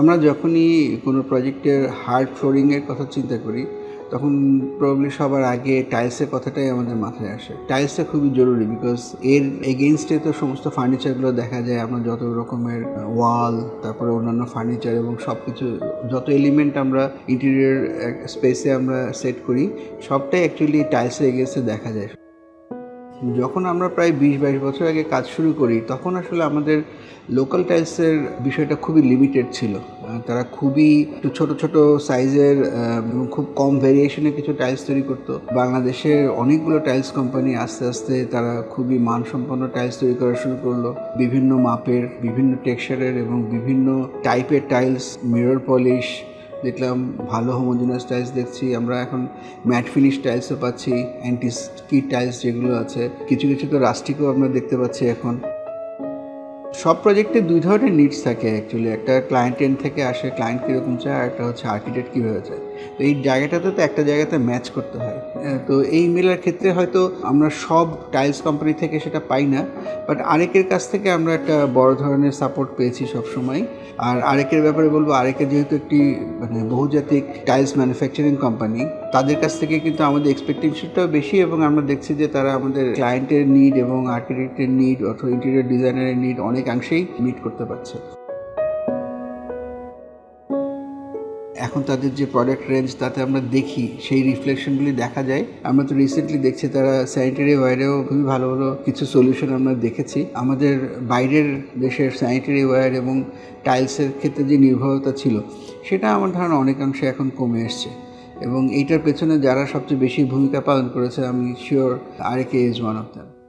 আমরা যখনই কোনো প্রজেক্টের হার্ড ফ্লোরিংয়ের কথা চিন্তা করি, তখন প্রবলি সবার আগে টাইলসের কথাটাই আমাদের মাথায় আসে। টাইলসটা খুবই জরুরি বিকজ এর এগেনস্টে তো সমস্ত ফার্নিচারগুলো দেখা যায়, আমরা যত রকমের ওয়াল তারপরে অন্যান্য ফার্নিচার এবং সব কিছু যত এলিমেন্ট আমরা ইন্টেরিয়র স্পেসে আমরা সেট করি, সবটাই অ্যাকচুয়ালি টাইলসের এগেনস্টে দেখা যায়। যখন আমরা প্রায় বিশ, বাইশ বছর আগে কাজ শুরু করি, তখন আসলে আমাদের লোকাল টাইলসের বিষয়টা খুবই লিমিটেড ছিল। তারা খুবই ছোট ছোট সাইজের খুব কম ভেরিয়েশনে কিছু টাইলস তৈরি করতো। বাংলাদেশের অনেকগুলো টাইলস কোম্পানি আস্তে আস্তে তারা খুবই মানসম্পন্ন টাইলস তৈরি করা শুরু করল। বিভিন্ন মাপের, বিভিন্ন টেক্সচারের এবং বিভিন্ন টাইপের টাইলস মিরর পলিশ দেখলাম ভালো হোমোজিনাস টাইলস দেখছি। আমরা এখন ম্যাট ফিনিশ টাইলসও পাচ্ছি অ্যান্টি স্কি টাইলস যেগুলো আছে। কিছু কিছু তো রাস্টিকও আমরা দেখতে পাচ্ছি এখন। সব প্রজেক্টে দুই ধরনের নিডস থাকে অ্যাকচুয়ালি একটা ক্লায়েন্ট এন্ড থেকে আসে ক্লায়েন্ট কীরকম চায়, আর একটা হচ্ছে আর্কিটেক্ট কীভাবে চায়। তো এই জায়গাটাতে তো একটা জায়গাতে ম্যাচ করতে হয়। তো এই মেলার ক্ষেত্রে হয়তো আমরা সব টাইলস কোম্পানি থেকে সেটা পাই না বাট আরেকের কাছ থেকে আমরা একটা বড় ধরনের সাপোর্ট পেয়েছি সব সময় আর আরেকের ব্যাপারে বলব আরেকে যেহেতু একটি মানে বহুজাতিক টাইলস ম্যানুফ্যাকচারিং কোম্পানি তাদের কাছ থেকে কিন্তু আমাদের এক্সপেকটেশনটাও বেশি এবং আমরা দেখছি যে তারা আমাদের ক্লায়েন্টের নিড এবং আর্কিটেক্টের নিড অথবা ইন্টেরিয়র ডিজাইনারের নিড অনেকাংশেই মিট করতে পারছে। এখন তাদের যে প্রোডাক্ট রেঞ্জ তাতে আমরা দেখি, সেই রিফ্লেকশনগুলি দেখা যায়। আমরা তো রিসেন্টলি দেখছি তারা স্যানিটারি ওয়্যারেও খুবই ভালো ভালো কিছু সলিউশন আমরা দেখেছি। আমাদের বাইরের দেশের স্যানিটারি ওয়্যার এবং টাইলসের ক্ষেত্রে যে নির্ভরতা ছিল, সেটা আমার ধারণা অনেকাংশে এখন কমে এসছে। এবং এইটার পেছনে যারা সবচেয়ে বেশি ভূমিকা পালন করেছে, আমি শিওর আরেকে ইজ ওয়ান অফ দ্যাম